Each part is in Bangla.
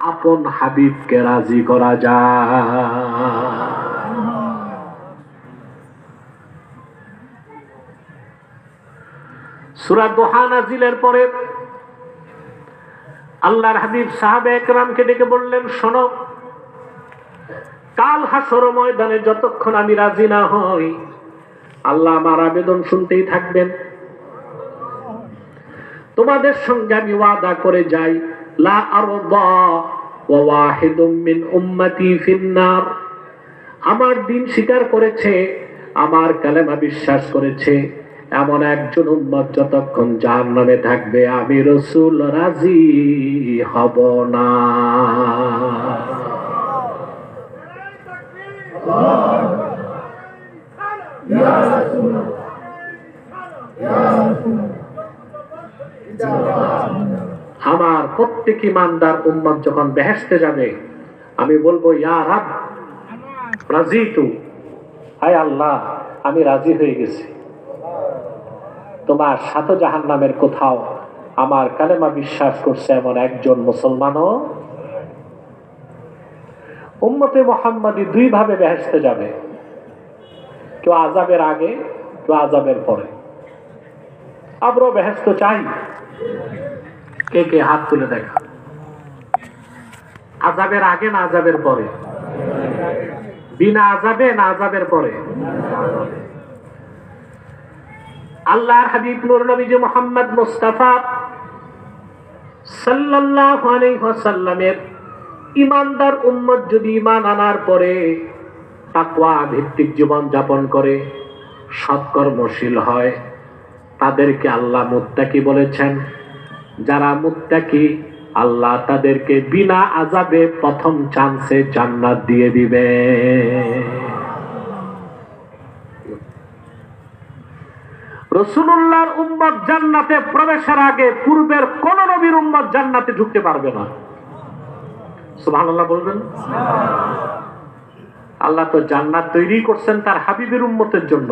আপন হাবিবকে রাজি করা যায়। সুরা দোহা নাজিলের পরে আল্লাহর হাবিব সাহাবে একরামকে ডেকে বললেন, শোনো, কাল হাসর ময়দানে যতক্ষণ আমি রাজি না হই, আল্লাহ আমার আবেদন শুনতেই থাকবেন। তোমাদের সঙ্গে আমি ওয়াদা করে যাই। লা আরদা ওয়া ওয়াহিদুম মিন ফিন্নার। আমার দিন স্বীকার করেছে, আমার কালেমা বিশ্বাস করেছে। এমন একজন উম্মত যতক্ষণ যার নামে থাকবে আমি রসুল রাজি হব না। প্রত্যেক ইমানদার উম্মত যখন বেহেস্তে যাবে, আমি বলব, ইয়া রাজি তু? হায় আল্লাহ, আমি রাজি হয়ে গেছি। তোমার সাত জাহান নামের কোথাও আমার কালেমা বিশ্বাস করছে এমন একজন মুসলমানও? উম্মতে মোহাম্মদী দুই ভাবে বেহেস্তে যাবে। কেউ আজাবের আগে, কেউ আজাবের পরে। আমরাও বেহেস্ত চাই। কে কে হাত তুলে দেখা। আজাবের আগে না আজাবের পরে। বিনা আজাবে না আজাবের পরে। আল্লাহর হাবিব নুর নবীজি মোহাম্মদ মুস্তাফা সাল্লাল্লাহু আলাইহি ওয়াসাল্লামের ইমানদার উম্মত যদি ইমান আনার পরে তাকওয়া ভিত্তিক জীবন যাপন করে, সৎকর্মশীল হয়, তাদেরকে আল্লাহ মুত্তাকি বলেছেন। যারা মুত্তাকি, আল্লাহ তাদেরকে বিনা আজাবে প্রথম চান্সে জান্নাত দিয়ে দিবে। রসুল্লাহর উম্মত জান্নাতে প্রবেশের আগে পূর্বের কোন নবীর উম্মত জান্নাতে ঢুকতে পারবে না। সুবহানাল্লাহ বলবেন? আল্লাহ তো জান্নাত তৈরি করছেন তার হাবিবের উম্মতের জন্য।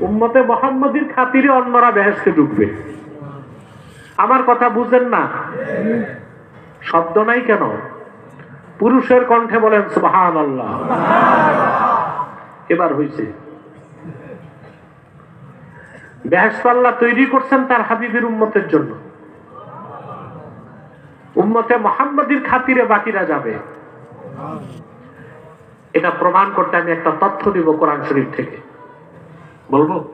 উম্মতে মোহাম্মদীর খাতিরে অন্যরা বেহেস্তে ঢুকবে। আমার কথা বুঝেন না। শব্দ নাই কেন? পুরুষের কণ্ঠে বলেন সুবহান আল্লাহ এবার হয়েছে বেহেস্ত আল্লাহ তৈরি করছেন তার হাবিবের উম্মতের জন্য। উম্মতে মোহাম্মদীর খাতিরে বাকিরা যাবে। এটা প্রমাণ করতে আমি একটা তথ্য দিব কোরআন শরীফ থেকে। বলব?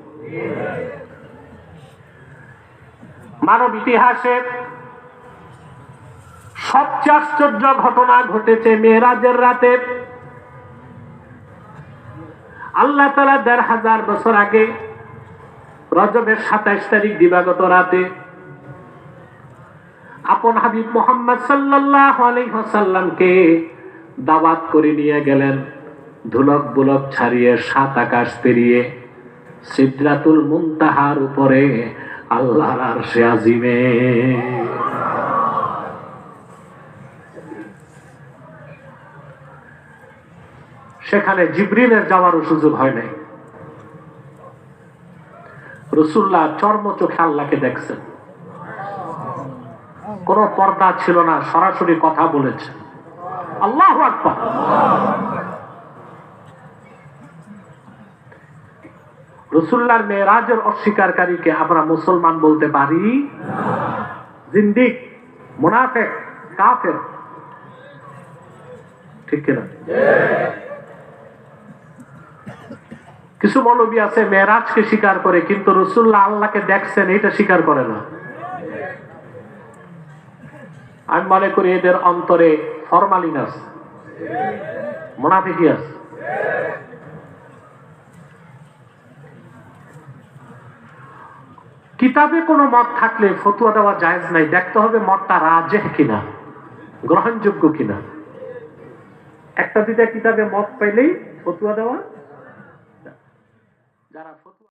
মানব ইতিহাসে সবচেয়ে আশ্চর্য ঘটনা ঘটেছে মেয়েরাজের রাতে। আল্লাহ তালা দেড় হাজার বছর আগে, রজবের সাতাইশ তারিখ দিবাগত রাতে আপন হাবিব মোহাম্মদ সাল্লাহ আলাইসাল্লামকে দাওয়াত করে নিয়ে গেলেন, ধুলক বুলক ছাড়িয়ে সাত আকাশ পেরিয়ে সিদ্রাতুল মুনতাহার উপরে আল্লাহর আরশে আজিমে। সেখানে জিব্রিলের যাওয়ারও সুযোগ হয় নাই। রসুল্লাহ চর্ম চোখে আল্লাহকে দেখছেন। কোন পর্দা ছিল না, সরাসরি কথা বলেছেন। আল্লাহ আকবার। রসুল্লার মেয়েরাজের অস্বীকারীকে আমরা মুসলমান বলতে পারি জিন্দিক, মুনাফেক, কাফের। ঠিক কিনা? কিছু মৌলবী আছে মেয়েরাজকে স্বীকার করে, কিন্তু রসুল্লাহ আল্লাহকে দেখছেন, এটা স্বীকার করে না। আমি মনে করি এদের অন্তরে ফরমালিন আছে মোনাফিকি আছে। কিতাবে কোনো মত থাকলে ফতুয়া দেওয়া জায়েজ নাই। দেখতে হবে মতটা রাজে কিনা, গ্রহণযোগ্য কিনা। একটা দুইটা কিতাবে মত পাইলেই ফতুয়া দেওয়া যারা